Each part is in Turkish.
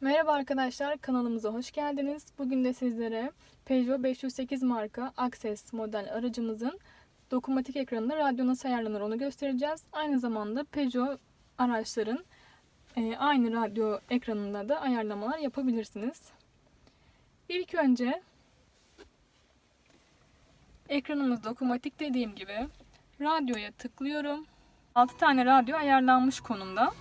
Merhaba arkadaşlar, kanalımıza hoş geldiniz. Bugün de sizlere Peugeot 508 marka Access model aracımızın dokunmatik ekranında radyo nasıl ayarlanır onu göstereceğiz. Aynı zamanda Peugeot araçların e, aynı radyo ekranında da ayarlamalar yapabilirsiniz. İlk önce ekranımız dokunmatik dediğim gibi radyoya tıklıyorum. 6 tane radyo ayarlanmış konumda.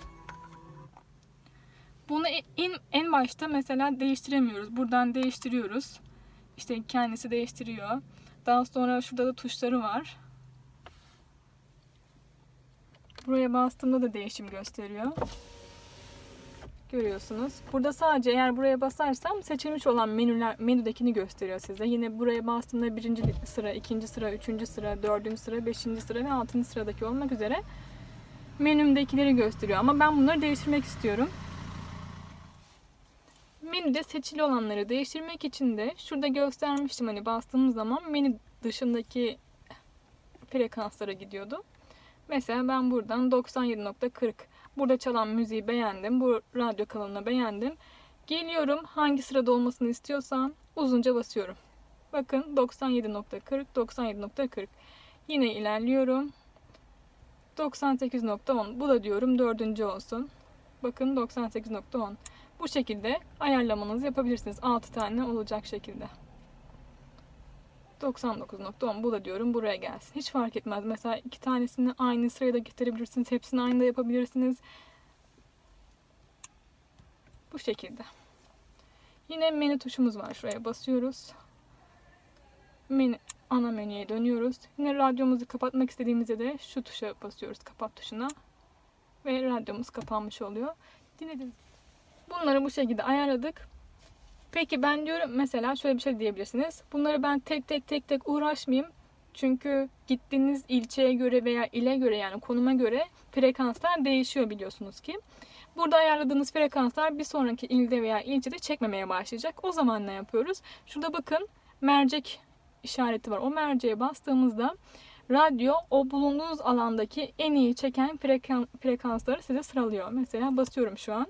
Bunu en, en başta mesela değiştiremiyoruz. Buradan değiştiriyoruz. İşte kendisi değiştiriyor. Daha sonra şurada da tuşları var. Buraya bastığımda da değişim gösteriyor. Görüyorsunuz. Burada sadece eğer buraya basarsam seçilmiş olan menüler menüdekini gösteriyor size. Yine buraya bastığımda birinci sıra, ikinci sıra, üçüncü sıra, dördüncü sıra, beşinci sıra ve altıncı sıradaki olmak üzere menümdekileri gösteriyor. Ama ben bunları değiştirmek istiyorum. Menüde seçili olanları değiştirmek için de şurada göstermiştim hani bastığımız zaman menü dışındaki frekanslara gidiyordu. Mesela ben buradan 97.40 burada çalan müziği beğendim. Bu radyo kanalını beğendim. Geliyorum hangi sırada olmasını istiyorsam uzunca basıyorum. Bakın 97.40 97.40 yine ilerliyorum. 98.10 bu da diyorum dördüncü olsun. Bakın 98.10 bu şekilde ayarlamanızı yapabilirsiniz. 6 tane olacak şekilde. 99.10 bu da diyorum buraya gelsin. Hiç fark etmez. Mesela iki tanesini aynı sıraya da getirebilirsiniz. Hepsini aynı da yapabilirsiniz. Bu şekilde. Yine menü tuşumuz var. Şuraya basıyoruz. Menü, ana menüye dönüyoruz. Yine radyomuzu kapatmak istediğimizde de şu tuşa basıyoruz. Kapat tuşuna. Ve radyomuz kapanmış oluyor. Dinlediniz. Bunları bu şekilde ayarladık. Peki ben diyorum mesela şöyle bir şey diyebilirsiniz. Bunları ben tek tek tek tek uğraşmayayım. Çünkü gittiğiniz ilçeye göre veya ile göre yani konuma göre frekanslar değişiyor biliyorsunuz ki. Burada ayarladığınız frekanslar bir sonraki ilde veya ilçede çekmemeye başlayacak. O zaman ne yapıyoruz? Şurada bakın mercek işareti var. O merceğe bastığımızda radyo o bulunduğunuz alandaki en iyi çeken frekansları size sıralıyor. Mesela basıyorum şu an.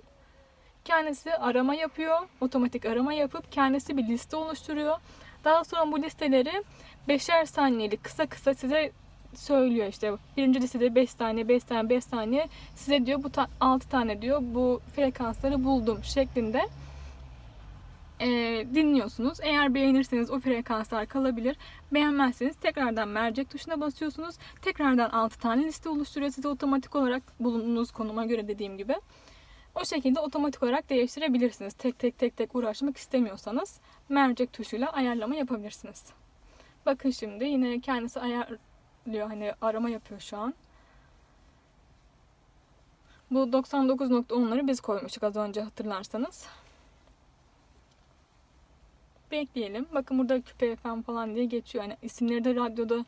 Kendisi arama yapıyor. Otomatik arama yapıp kendisi bir liste oluşturuyor. Daha sonra bu listeleri beşer saniyelik kısa kısa size söylüyor işte. Birinci listede 5 tane, 5 tane, 5 tane size diyor bu 6 tane diyor bu frekansları buldum şeklinde e, dinliyorsunuz. Eğer beğenirseniz o frekanslar kalabilir. Beğenmezseniz tekrardan mercek tuşuna basıyorsunuz. Tekrardan 6 tane liste oluşturuyor size otomatik olarak bulunduğunuz konuma göre dediğim gibi. O şekilde otomatik olarak değiştirebilirsiniz. Tek tek tek tek uğraşmak istemiyorsanız mercek tuşuyla ayarlama yapabilirsiniz. Bakın şimdi yine kendisi ayarlıyor. Hani arama yapıyor şu an. Bu 99.10'ları biz koymuştuk az önce hatırlarsanız. Bekleyelim. Bakın burada küpe FM falan diye geçiyor. Yani isimleri de radyoda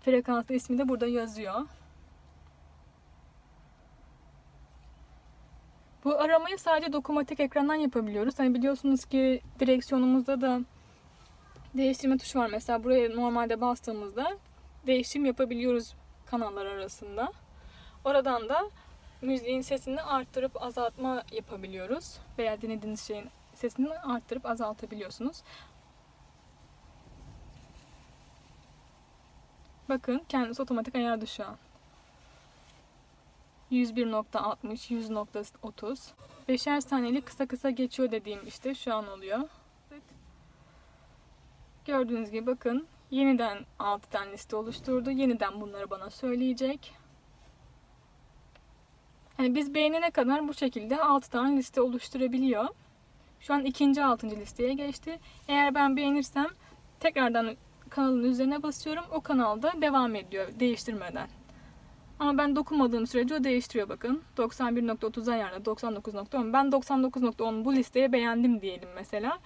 frekanslı ismi de burada yazıyor. Bu aramayı sadece dokunmatik ekrandan yapabiliyoruz. Hani biliyorsunuz ki direksiyonumuzda da değiştirme tuşu var. Mesela buraya normalde bastığımızda değişim yapabiliyoruz kanallar arasında. Oradan da müziğin sesini arttırıp azaltma yapabiliyoruz. Veya dinlediğiniz şeyin sesini arttırıp azaltabiliyorsunuz. Bakın kendisi otomatik ayardı şu an. 101.60, 100.30. Beşer saniyelik kısa kısa geçiyor dediğim işte şu an oluyor. Gördüğünüz gibi bakın yeniden 6 tane liste oluşturdu. Yeniden bunları bana söyleyecek. Yani biz beğenene kadar bu şekilde 6 tane liste oluşturabiliyor. Şu an ikinci 6. listeye geçti. Eğer ben beğenirsem tekrardan kanalın üzerine basıyorum. O kanalda devam ediyor değiştirmeden. Ama ben dokunmadığım sürece o değiştiriyor bakın. 91.30 ayarla 99.10. Ben 99.10 bu listeye beğendim diyelim mesela.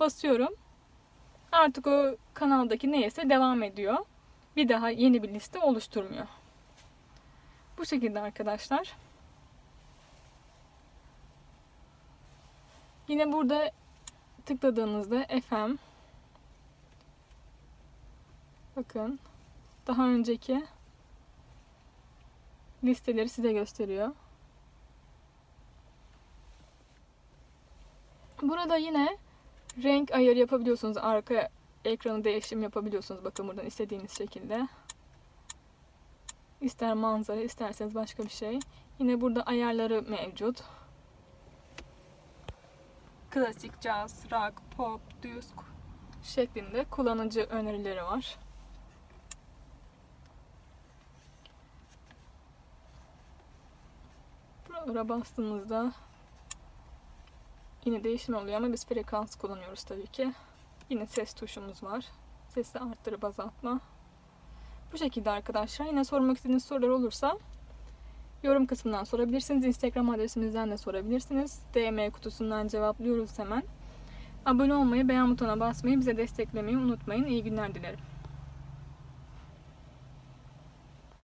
Basıyorum. Artık o kanaldaki neyse devam ediyor. Bir daha yeni bir liste oluşturmuyor. Bu şekilde arkadaşlar. Yine burada tıkladığınızda FM bakın daha önceki listeleri size gösteriyor. Burada yine renk ayarı yapabiliyorsunuz. Arka ekranı değişim yapabiliyorsunuz. Bakın buradan istediğiniz şekilde. İster manzara, isterseniz başka bir şey. Yine burada ayarları mevcut. Klasik, jazz, rock, pop, düz şeklinde kullanıcı önerileri var. Buralara bastığımızda yine değişim oluyor ama biz frekans kullanıyoruz tabii ki. Yine ses tuşumuz var. Sesi arttırıp azaltma. Bu şekilde arkadaşlar. Yine sormak istediğiniz sorular olursa yorum kısmından sorabilirsiniz. Instagram adresimizden de sorabilirsiniz. DM kutusundan cevaplıyoruz hemen. Abone olmayı, beğen butonuna basmayı, bize desteklemeyi unutmayın. İyi günler dilerim.